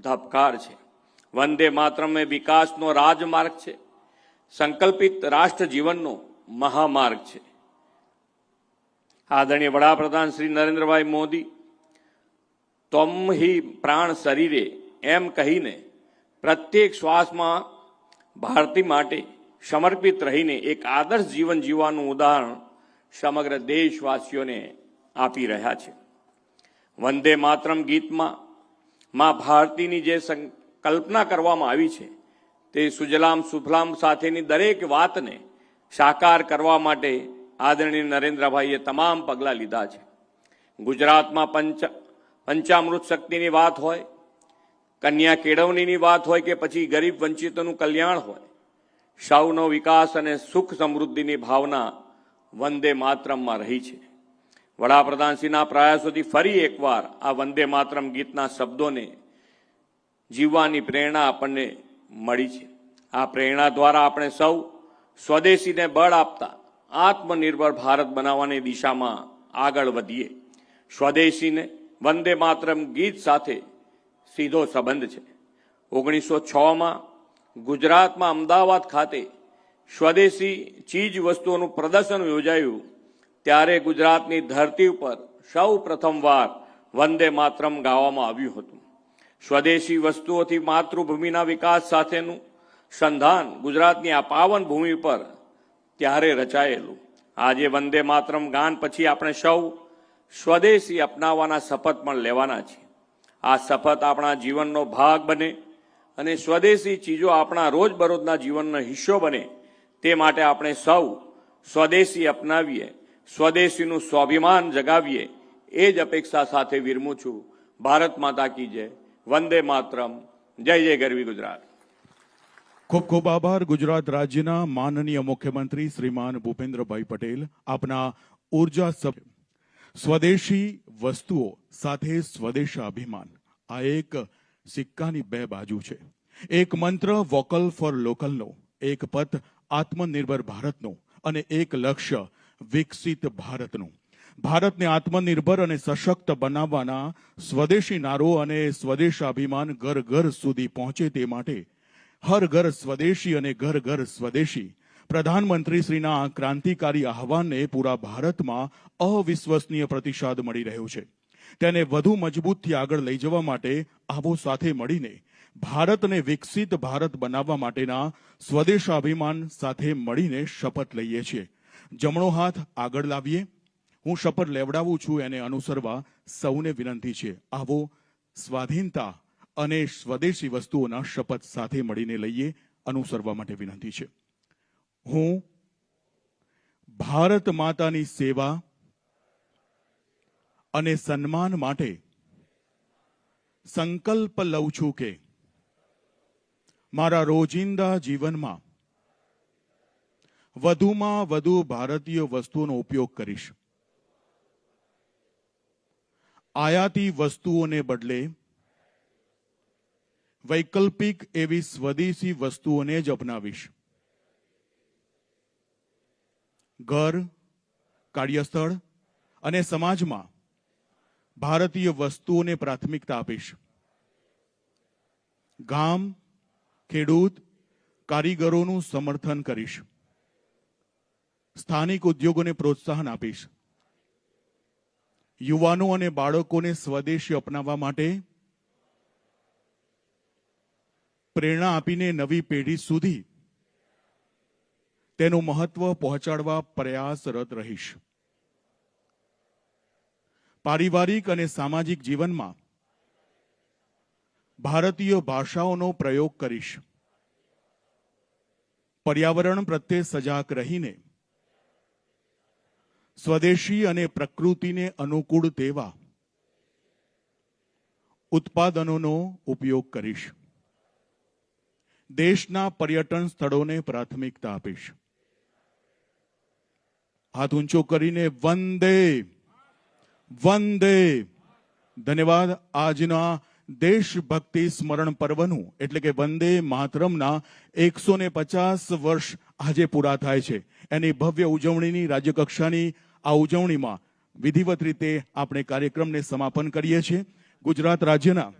ધબકાર છે. વંદે માત્રમ એ વિકાસનો રાજમાર્ગ છે. સંકલ્પિત રાષ્ટ્ર જીવનનો મહામાર્ગ છે. આદરણીય વડાપ્રધાન શ્રી નરેન્દ્રભાઈ મોદી, તમ હિ પ્રાણ શરીરે એમ કહીને પ્રત્યેક શ્વાસમાં ભારતી માટે સમર્પિત રહીને એક આદર્શ જીવન જીવવાનું ઉદાહરણ સમગ્ર દેશવાસીઓને આપી રહ્યા છે. વંદે માતરમ ગીતમાં માં ભારતીની જે કલ્પના કરવામાં આવી છે, તે સુજલામ સુફલામ સાથેની દરેક વાતને સાકાર કરવા માટે આદરણીય નરેન્દ્રભાઈએ તમામ પગલાં લીધા છે. ગુજરાતમાં પંચ, પંચામૃત શક્તિની વાત હોય, કન્યા કેળવણીની વાત હોય કે પછી ગરીબ વંચિતોનું કલ્યાણ હોય સૌનો વિકાસ અને સુખ સમૃદ્ધિની ભાવના વંદે માતરમમાં રહી છે. વડાપ્રધાનશ્રીના પ્રયાસોથી ફરી એકવાર આ વંદે માતરમ ગીતના શબ્દોને જીવવાની પ્રેરણા આપણને મળી છે. આ પ્રેરણા દ્વારા આપણે સૌ સ્વદેશીને બળ આપતા આત્મનિર્ભર ભારત બનાવવાની દિશામાં આગળ વધીએ. સ્વદેશીને વંદે માતરમ ગીત સાથે સીધો સંબંધ છે. ઓગણીસો છમાં ગુજરાતમાં અમદાવાદ ખાતે સ્વદેશી ચીજ વસ્તુઓનું પ્રદર્શન યોજાયું. ત્યારે ગુજરાતની ધરતી ઉપર સૌ પ્રથમવાર વંદે માતરમ ગાવામાં આવ્યું હતું. સ્વદેશી વસ્તુઓથી માતૃભૂમિના વિકાસ સાથેનું સંધાન ગુજરાતની આ પાવન ભૂમિ પર ત્યારે રચાયેલું. આજે વંદે માતરમ ગાન પછી આપણે સૌ સ્વદેશી અપનાવવાના શપથ પણ લેવાના છે આ શપથ આપણા જીવનનો ભાગ બને અને સ્વદેશી ચીજો આપણા રોજબરોજના જીવનનો હિસ્સો બને તે માટે આપણે સૌ સ્વદેશી અપનાવીએ સ્વદેશીનું સ્વાભિમાન જગાવીએ, એ જ અપેક્ષા સાથે વિરમું છું. ભારત માતા કી જય. વંદે માતરમ. જય જય ગરવી ગુજરાત. ખૂબ ખૂબ આભાર ગુજરાત રાજ્યના માનનીય મુખ્યમંત્રી શ્રીમાન ભૂપેન્દ્રભાઈ પટેલ, આપના ઊર્જા સ્વદેશી વસ્તુઓ સાથે સ્વદેશ અભિમાન આ એક સિક્કાની બે બાજુ છે. એક મંત્ર વોકલ ફોર લોકલનો, એક પથ આત્મનિર્ભર ભારતનો અને એક લક્ષ્ય વિકસિત ભારતનું. ભારતને આત્મનિર્ભર અને સશક્ત બનાવવાના સ્વદેશી નારો અને સ્વદેશ અભિમાન ઘર ઘર સુધી પહોંચે તે માટે હર ઘર સ્વદેશી અને ઘર ઘર સ્વદેશી પ્રધાનમંત્રી શ્રીના ક્રાંતિકારી આહવાનને પૂરા ભારતમાં અવિશ્વસનીય પ્રતિસાદ મળી રહ્યો છે. તેને વધુ મજબૂતથી આગળ લઈ જવા માટે આવો સાથે મળીને ભારતને વિકસિત ભારત બનાવવા માટેના સ્વદેશાભિમાન સાથે મળીને શપથ લઈએ છીએ. જમણો હાથ આગળ લાવીએ. હું શપથ લેવડાવું છું એને અનુસરવા સૌને વિનંતી છે. આવો સ્વાધીનતા અને સ્વદેશી વસ્તુઓના શપથ સાથે મળીને લઈએ અનુસરવા માટે વિનંતી છે. હું ભારત માતાની સેવા અને સન્માન માટે સંકલ્પ લઉં છું કે મારા રોજિંદા જીવનમાં વધુમાં વધુ ભારતીય વસ્તુઓનો ઉપયોગ કરીશ. આયાતી વસ્તુઓને બદલે વૈકલ્પિક એવી સ્વદેશી વસ્તુઓને જ અપનાવીશ. ઘર, કાર્યસ્થળ અને સમાજમાં ભારતીય વસ્તુઓને પ્રાથમિકતા આપીશ. ગામ, ખેડૂત, કારીગરોનું સમર્થન કરીશ. સ્થાનિક ઉદ્યોગોને પ્રોત્સાહન આપીશ. યુવાનો અને બાળકોને સ્વદેશી અપનાવવા માટે પ્રેરણા આપીને નવી પેઢી સુધી તેનું મહત્વ પહોંચાડવા પ્રયાસરત રહીશ. પારિવારિક અને સામાજિક જીવનમાં ભારતીય ભાષાઓનો પ્રયોગ કરીશ. પર્યાવરણ પ્રત્યે સજાગ રહીને સ્વદેશી અને પ્રકૃતિને અનુકૂળ તેવા ઉત્પાદનોનો ઉપયોગ કરીશ. દેશના પર્યટન સ્થળોને પ્રાથમિકતા આપીશ. હાથ ઊંચો કરીને વંદે વંદે. ધન્યવાદ. આજના દેશભક્તિ સ્મરણ પર્વનું એટલે કે વંદે માતરમના એકસો ને પચાસ વર્ષ આજે પૂરા થાય છે. એની ભવ્ય ઉજવણીની રાજ્યકક્ષાની આ ઉજવણીમાં વિધિવત રીતે આપણે કાર્યક્રમને સમાપન કરીએ છીએ. ગુજરાત રાજ્યના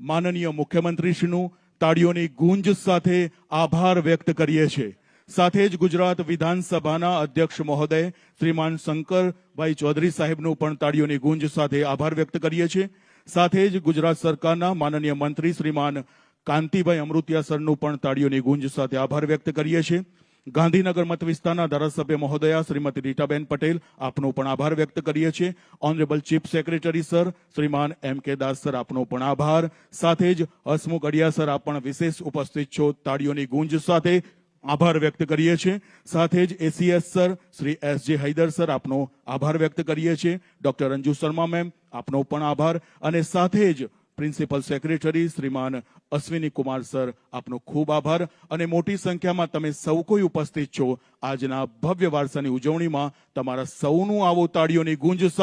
માનનીય મુખ્યમંત્રીશ્રીનું તાળીઓની ગુંજ સાથે આભાર વ્યક્ત કરીએ છીએ. સાથે જ ગુજરાત વિધાનસભાના અધ્યક્ષ મહોદય શ્રીમાન શંકરભાઈ ચૌધરી સાહેબનું પણ તાળીઓની ગુંજ સાથે આભાર વ્યક્ત કરીએ છીએ. સાથે જ ગુજરાત સરકારના માનનીય મંત્રી શ્રીમાન કાંતિભાઈ અમૃતિયા સરનું પણ તાળીઓની ગુંજ સાથે આભાર વ્યક્ત કરીએ છીએ. ગાંધીનગર મત વિસ્તારના ધારાસભ્ય મહોદયા શ્રીમતી રીટાબેન પટેલ, આપનો પણ આભાર વ્યક્ત કરીએ છીએ. ઓનરેબલ ચીફ સેક્રેટરી સર શ્રીમાન એમ કે દાસ સર આપનો પણ આભાર. સાથે જ હસમુખ અડિયા સર આપ પણ વિશેષ ઉપસ્થિત છો. તાળીઓની ગુંજ સાથે આભાર વ્યક્ત કરીએ છીએ. સાથે જ એસીએસ સર શ્રી એસ જે હૈદર સર આપનો આભાર વ્યક્ત કરીએ છીએ. ડોક્ટર અંજુ શર્મા મેમ આપનો પણ આભાર. અને સાથે જ પ્રિન્સિપલ સેક્રેટરી શ્રીમાન અશ્વિની કુમાર સર, આપનો ખૂબ આભાર અને મોટી સંખ્યામાં તમે સૌ કોઈ ઉપસ્થિત છો. આજના ભવ્ય વારસાની ઉજવણીમાં તમારા સૌનું આવો તાળીઓની ગુંજ સાથે